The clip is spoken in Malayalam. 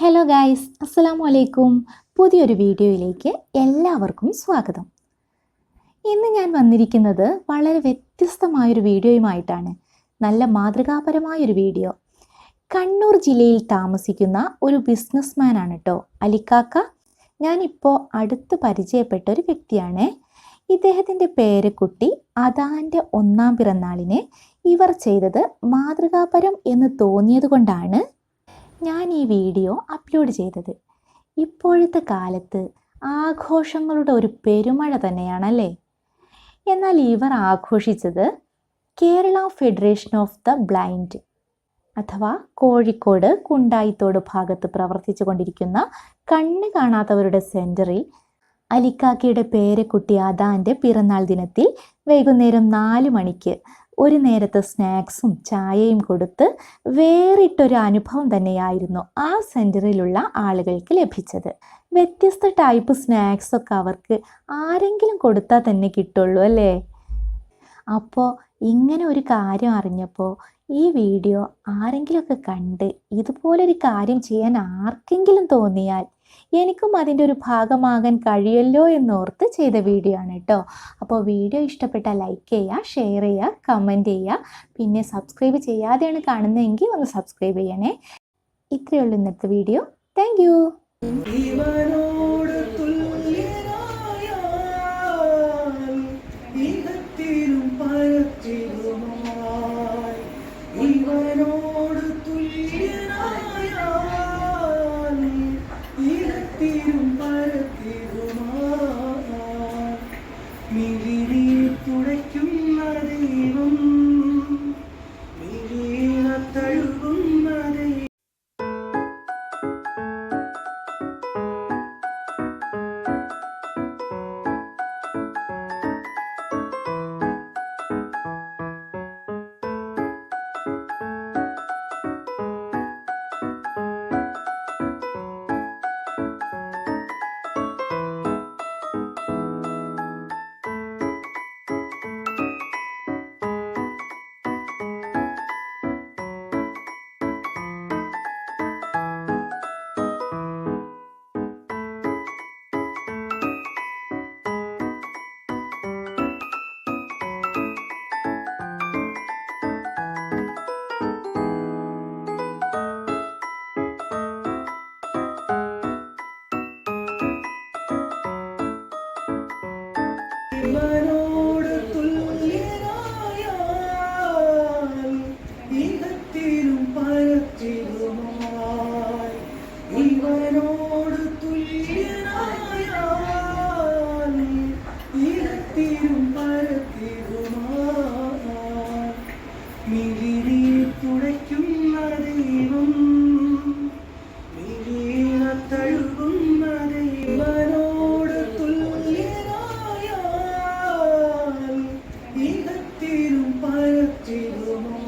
ഹലോ ഗായ്സ് അസ്സലാമു അലൈക്കും പുതിയൊരു വീഡിയോയിലേക്ക് എല്ലാവർക്കും സ്വാഗതം. ഇന്ന് ഞാൻ വന്നിരിക്കുന്നത് വളരെ വ്യത്യസ്തമായൊരു വീഡിയോയുമായിട്ടാണ്. നല്ല മാതൃകാപരമായൊരു വീഡിയോ. കണ്ണൂർ ജില്ലയിൽ താമസിക്കുന്ന ഒരു ബിസിനസ്മാൻ ആണ് കേട്ടോ അലിക്കാക്ക. ഞാനിപ്പോൾ അടുത്ത് പരിചയപ്പെട്ട ഒരു വ്യക്തിയാണ് ഇദ്ദേഹത്തിന്റെ പേരക്കുട്ടി അതാന്റെ ഒന്നാം പിറന്നാളിന് ഇവർ ചെയ്തത് മാതൃകാപരം എന്ന് തോന്നിയത് കൊണ്ടാണ് ഞാൻ ഈ വീഡിയോ അപ്ലോഡ് ചെയ്തത് ഇപ്പോഴത്തെ കാലത്ത് ആഘോഷങ്ങളുടെ ഒരു പെരുമഴ തന്നെയാണല്ലേ? എന്നാൽ ഇവർ ആഘോഷിച്ചത് Kerala federation of the blind അഥവാ കോഴിക്കോട് കുണ്ടായിത്തോട് ഭാഗത്ത് പ്രവർത്തിച്ചു കൊണ്ടിരിക്കുന്ന കണ്ണ് കാണാത്തവരുടെ സെന്ററിൽ അലിക്കാക്കയുടെ പേരക്കുട്ടി അദാന്റെ പിറന്നാൾ ദിനത്തിൽ വൈകുന്നേരം നാല് മണിക്ക് ഒരു നേരത്തെ സ്നാക്സും ചായയും കൊടുത്ത് വേറിട്ടൊരു അനുഭവം തന്നെയായിരുന്നു ആ സെന്ററിലുള്ള ആളുകൾക്ക് ലഭിച്ചത്. വ്യത്യസ്ത ടൈപ്പ് സ്നാക്സൊക്കെ അവർക്ക് ആരെങ്കിലും കൊടുത്താൽ തന്നെ കിട്ടുള്ളൂ അല്ലേ? അപ്പോൾ ഇങ്ങനെ ഒരു കാര്യം അറിഞ്ഞപ്പോൾ ഈ വീഡിയോ ആരെങ്കിലുമൊക്കെ കണ്ട് ഇതുപോലൊരു കാര്യം ചെയ്യാൻ ആർക്കെങ്കിലും തോന്നിയാൽ എനിക്കും അതിന്റെ ഒരു ഭാഗമാകാൻ കഴിയല്ലോ എന്നോർത്ത് ചെയ്ത വീഡിയോ ആണ് കേട്ടോ അപ്പോൾ വീഡിയോ ഇഷ്ടപ്പെട്ടാൽ ലൈക്ക് ചെയ്യുക ഷെയർ ചെയ്യുക കമന്റ് ചെയ്യുക പിന്നെ സബ്സ്ക്രൈബ് ചെയ്യാതെയാണ് കാണുന്നതെങ്കിൽ ഒന്ന് സബ്സ്ക്രൈബ് ചെയ്യണേ. ഇത്രയേ ഉള്ളൂ ഇന്നത്തെ വീഡിയോ താങ്ക് ഇവനോട് തുല്യനായാൽ ഇഹത്തിലും പരത്തിലുമായി ഇവനോട് തുല്യനായാൽ ഇഹത്തിലും പരത്തിലുമായി ഇഹത്തിലും